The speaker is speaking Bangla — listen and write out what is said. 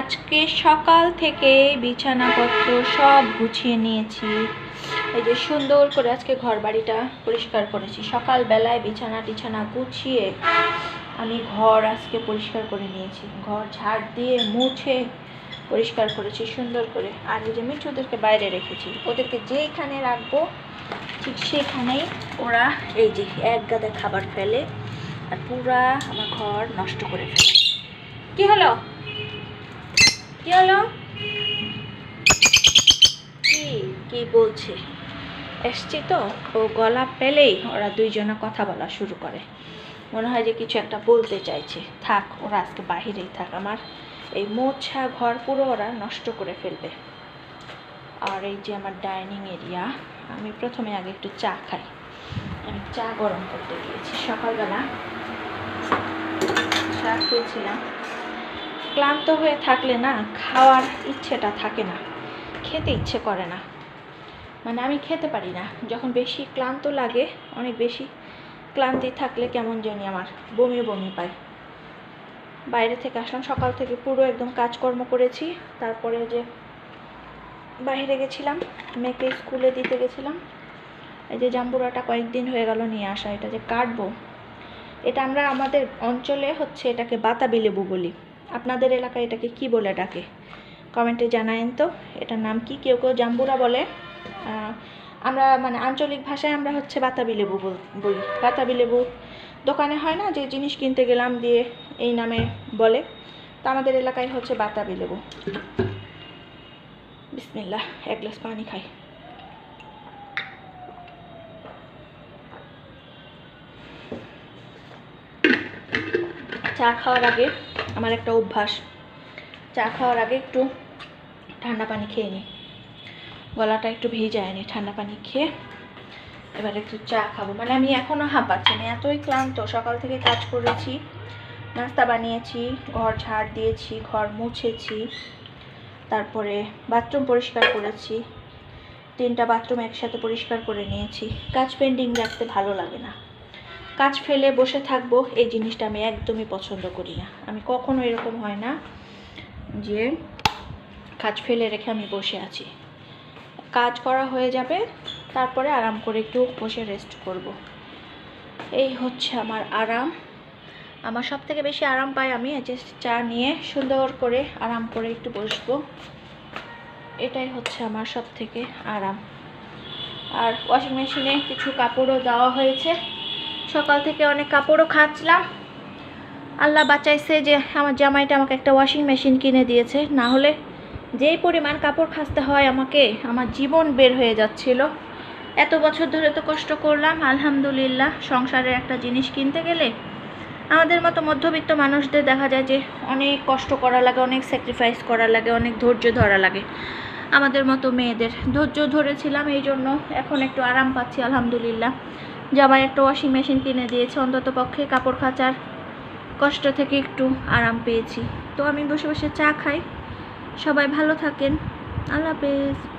আজকে সকাল থেকে বিছানাপত্র সব গুছিয়ে নিয়েছি। এই যে সুন্দর করে আজকে ঘর বাড়িটা পরিষ্কার করেছি। সকালবেলায় বিছানা টিছানা গুছিয়ে আমি ঘর আজকে পরিষ্কার করে নিয়েছি। ঘর ঝাড় দিয়ে মুছে পরিষ্কার করেছি সুন্দর করে। আর এই যে মিঠুদেরকে বাইরে রেখেছি। ওদেরকে যেখানে রাখব, ঠিক সেখানেই ওরা এই যে এক গাদা খাবার ফেলে আর পুরা আমার ঘর নষ্ট করে ফেলে। কি হলো? কি হলো? কি কি বলছে? এসছি তো, ও গলা পেলেই ওরা দুইজনে কথা বলা শুরু করে। মনে হয় যে কিছু একটা বলতে চাইছে। থাক, ওরা আজকে বাহিরেই থাক আমার। এই মোছা ঘর পুরো ওরা নষ্ট করে ফেলবে। আর এই যে আমার ডাইনিং এরিয়া, আমি প্রথমে আগে একটু চা খাই। আমি চা গরম করতে গিয়েছি। সকালবেলা চা খেয়েছিলাম। ক্লান্ত হয়ে থাকলে না খাওয়ার ইচ্ছেটা থাকে না। খেতে ইচ্ছে করে না। মানে আমি খেতে পারি না। যখন বেশি ক্লান্ত লাগে, অনেক বেশি ক্লান্তি থাকলে কেমন জানি আমার বমি বমি পায়। বাইরে থেকে আসলাম, সকাল থেকে পুরো একদম কাজকর্ম করেছি। তারপরে যে বাইরে গেছিলাম, মেয়েকে স্কুলে দিতে গেছিলাম। এই যে জাম্বুরাটা কয়েকদিন হয়ে গেল নিয়ে আসা, এটা যে কাটবো। এটা আমরা আমাদের অঞ্চলে হচ্ছে এটাকে বাতাবি লেবু বলি। আপনাদের এলাকায় এটাকে কি বলে ডাকে? কমেন্টে জানায়েন তো, এটার নাম কি? কেউ কেউ জাম্বুরা বলে। আমরা মানে আঞ্চলিক ভাষায় আমরা হচ্ছে বাতাবি লেবু বল- বাতাবি লেবু দোকানে হয় না? যে জিনিস কিনতে গেলাম দিয়ে এই নামে বলে। তো আমাদের এলাকায় হচ্ছে বাতাবি লেবু। বিসমিল্লাহ, এক গ্লাস পানি খাই। চা খাওয়ার আগে আমার একটা অভ্যাস। চা খাওয়ার আগে একটু ঠান্ডা পানি খেয়ে নিই গলাটা একটু ভিজায় নি ঠান্ডা পানি খেয়ে এবার একটু চা খাব। মানে আমি এখনও হাঁপাচ্ছি না, এতই ক্লান্ত। সকাল থেকে কাজ করেছি, নাস্তা বানিয়েছি, ঘর ঝাড় দিয়েছি, ঘর মুছেছি, তারপরে বাথরুম পরিষ্কার করেছি, তিনটা বাথরুম একসাথে পরিষ্কার করে নিয়েছি। কাজ পেন্ডিং রাখতে ভালো লাগে না। কাজ ফেলে বসে থাকব, এই জিনিসটা আমি একদমই পছন্দ করি না। আমি কখনো এরকম হয় না যে কাজ ফেলে রেখে আমি বসে আছি। কাজ করা হয়ে যাবে, তারপরে আরাম করে একটু বসে রেস্ট করব। এই হচ্ছে আমার আরাম। আমার সব থেকে বেশি আরাম পাই আমি যে চা নিয়ে সুন্দর করে আরাম করে একটু বসবো। এটাই হচ্ছে আমার সব থেকে আরাম। আর ওয়াশিং মেশিনে কিছু কাপড়ও দেওয়া হয়েছে। সকাল থেকে অনেক কাপড়ও খাচ্ছিলাম। আল্লাহ বাঁচাইছে যে আমার জামাইটা আমাকে একটা ওয়াশিং মেশিন কিনে দিয়েছে। না হলে যেই পরিমাণ কাপড় খাসতে হয় আমাকে, আমার জীবন বের হয়ে যাচ্ছিল। এত বছর ধরে তো কষ্ট করলাম, আলহামদুলিল্লাহ। সংসারের একটা জিনিস কিনতে গেলে আমাদের মতো মধ্যবিত্ত মানুষদের দেখা যায় যে অনেক কষ্ট করা লাগে, অনেক স্যাক্রিফাইস করা লাগে, অনেক ধৈর্য ধরা লাগে। আমাদের মতো মেয়েদের ধৈর্য ধরেছিলাম এই জন্য এখন একটু আরাম পাচ্ছি, আলহামদুলিল্লাহ। জামাই একটা ওয়াশিং মেশিন কিনে দিয়েছে। অন্তত পক্ষে কাপড় কাচার কষ্ট থেকে একটু আরাম পেয়েছি। তো আমি বসে বসে চা খাই। সবাই ভালো থাকেন। আল্লাহ হাফেজ।